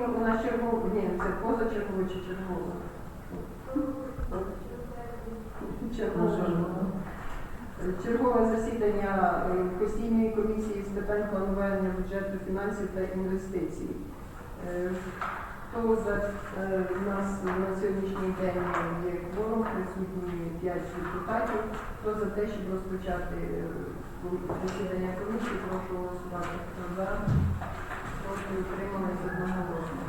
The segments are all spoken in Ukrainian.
Потім у нас чергово, ні, це позачергове чи чергове? Чергове. Чергове засідання е, постійної комісії з питань планування бюджету, фінансів та інвестицій. Е, Хто за е, нас на сьогоднішній день є кворум, присутні 5 депутатів. Хто за те, щоб розпочати засідання комісії, прошу голосувати. Хто за, проти утримались одноголосно.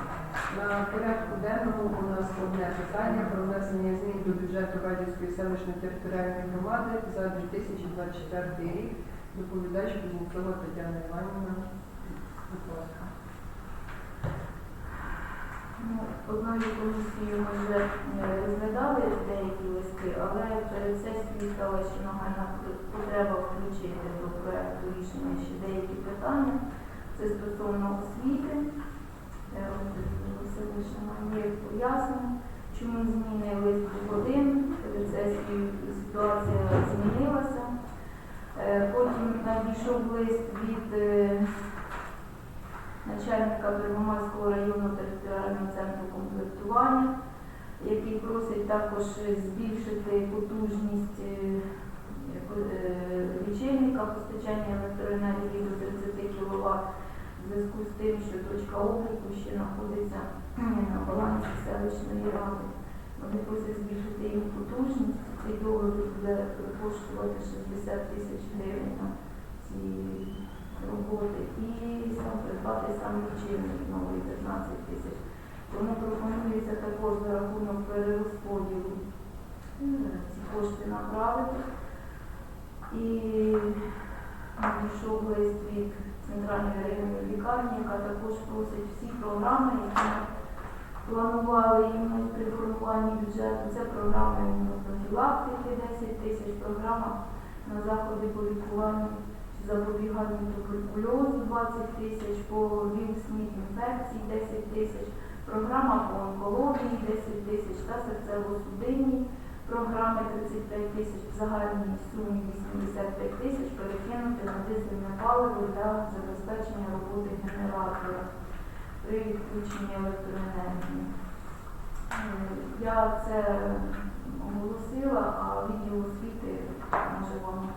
На порядку денному у нас одне питання про внесення змін до бюджету Радівської селищної територіальної громади за 2024 рік. Доповідач Кузнєцова Тетяна Іванівна. Ну, Одною комісією ми вже е, розглядали деякі листи, але сесією стала ще нагальна потреба включити до проекту рішення ще деякі питання. Це стосовно освіти. Шаманієв пояснив, чому зміни лист був один, перед сесією ситуація змінилася. Е, Потім надійшов лист від е, начальника Первомайського районного територіального центру комплектування, який просить також збільшити потужність е, лічильника постачання електроенергії до 30 кВт в зв'язку з тим, що точка обліку ще знаходиться на балансі селищної ради. Вони просять збільшити її потужність. Цей договір буде коштувати 60 тисяч гривень на ці роботи і сам придбати сам лічильник новий 15 тисяч. Тому пропонується також за рахунок перерозподілу ці кошти направити. І надійшов лист від центральної районної лікарні, яка також просить всі програми, які планували їм при формуванні бюджету. Це програма імунопрофілактики 10 тисяч, програма на заходи по лікуванню запобіганню туберкульозу 20 тисяч, по вірусних інфекцій 10 тисяч, програма по онкології 10 тисяч та серцево-судинні програми 35 тисяч, в загальній сумі 85 тисяч перекинути на дизельне паливо для забезпечення роботи генератора при відключенні електроенергії. Е, Я це оголосила, а відділ освіти може вам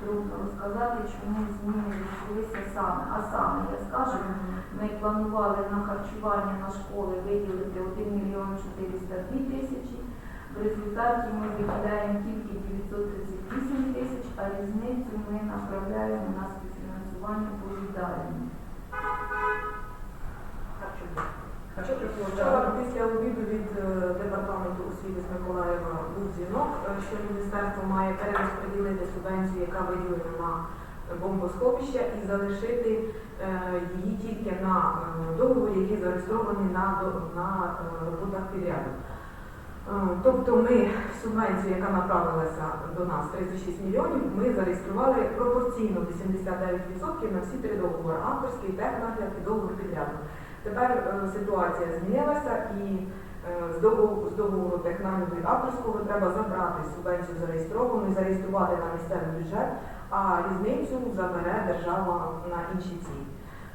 подробно розказати, чому зміни відбулися саме. А саме, я скажу, ми планували на харчування на школи виділити 1 мільйон 402 тисячі. В результаті ми виділяємо тільки 938 тисяч, а різницю ми направляємо на співфінансування по їдальні. Вчора після обіду від е, департаменту освіти з Миколаєва був дзвінок, е, що міністерство має перерозподілити субвенцію, яка виділена на бомбосховище, і залишити е, її тільки на договорі, які зареєстровані на, на роботах підряду. Тобто ми субвенцію, яка направилася до нас 36 мільйонів, ми зареєстрували пропорційно 89% на всі три договори авторський, технагляд і договор підряду. Тепер е, ситуація змінилася і е, з договору, з договору технагляду і авторського треба забрати субвенцію зареєстровану і зареєструвати на місцевий бюджет, а різницю забере держава на інші цілі.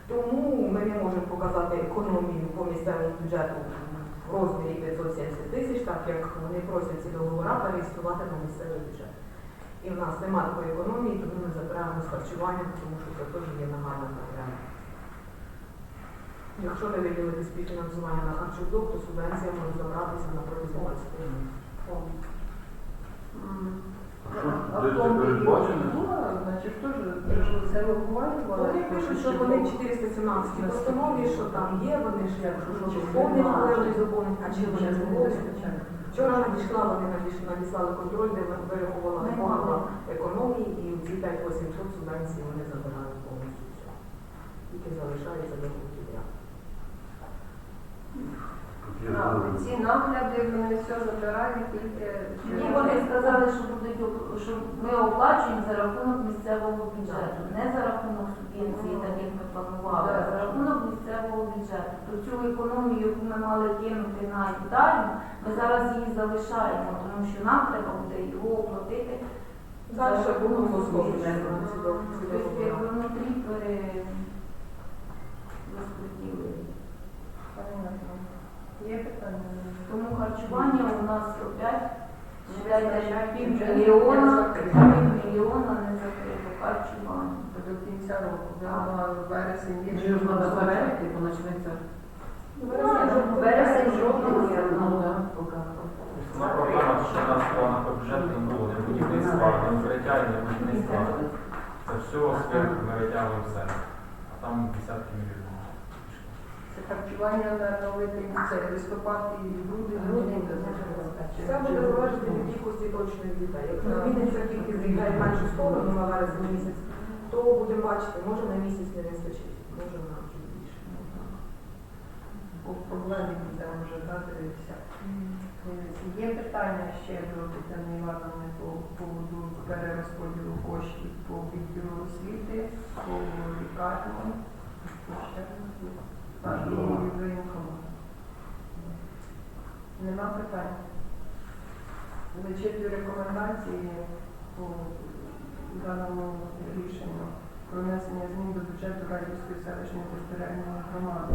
Тому ми не можемо показати економію по місцевому бюджету в розмірі 570 тисяч, так як вони просять ці договори переєструвати на місцевий бюджет. І в нас немає такої економії, тому ми забираємо з харчування, тому що це теж є нагальна проблема. Якщо не виділити співфінансування на харчовдок, то субвенція може забратися на протязі 20 років. А Де була, значить, теж це обговорювали. Вони пишуть, що вони 417 постанові, що там є, вони ж як що доповнять, але вони доповнять, а чи вони доповнять. Вчора надійшла, вони надійшли, надіслали контроль, де вирахувала формула економії, і ці 5-800 субвенцій вони забирають повністю все. Тільки залишається до Нагляди вони все забирають тільки. Ні, вони сказали, що будуть що ми оплачуємо за рахунок місцевого бюджету, не за рахунок субвенції, так як ми планували, а за рахунок місцевого бюджету. То цю економію, яку ми мали кинути на їдальню, ми зараз її залишаємо, тому що нам треба буде його оплатити. Далі за будемо рахунок мільйона не закрито харчування до кінця року. Вона вересень є. Вже ж треба бо почнеться. Вересень жовтень є. Проблема, що в нас в планах було, не будівництва, не укриття, не будівництва. Це все сверху ми витягли все. А там десятки мільйонів. Це харчування на новий липень, це листопад і грудень від дітей. Якщо зміниться кількість дітей в меншу сторону на вересень місяць, то будемо бачити, може на місяць не вистачить, може на чуть більше. По проблемі будемо вже дивитися. Є питання ще до Тетяни Івановни по поводу перерозподілу коштів по відділу освіти, по лікарні, по ще. Нема питань. Зачитую рекомендації по даному рішенню про внесення змін до бюджету Радівської селищної територіальної громади.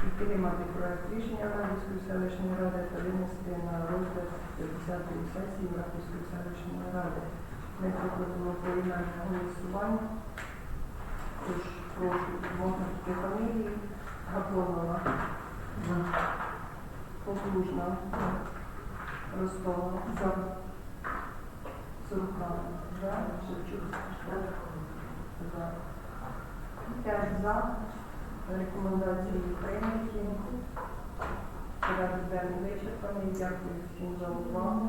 Підтримати проект рішення Радівської селищної ради та винести на розгляд 50-ї сесії Радівської селищної ради. Ми пропонуємо поєднання голосування. Тож прошу можна тільки фамілії? Гапонова, Поплужна, Ростова, за Суркан, за Шевчук, за. Рекомендації прийняті. Дякую за увагу.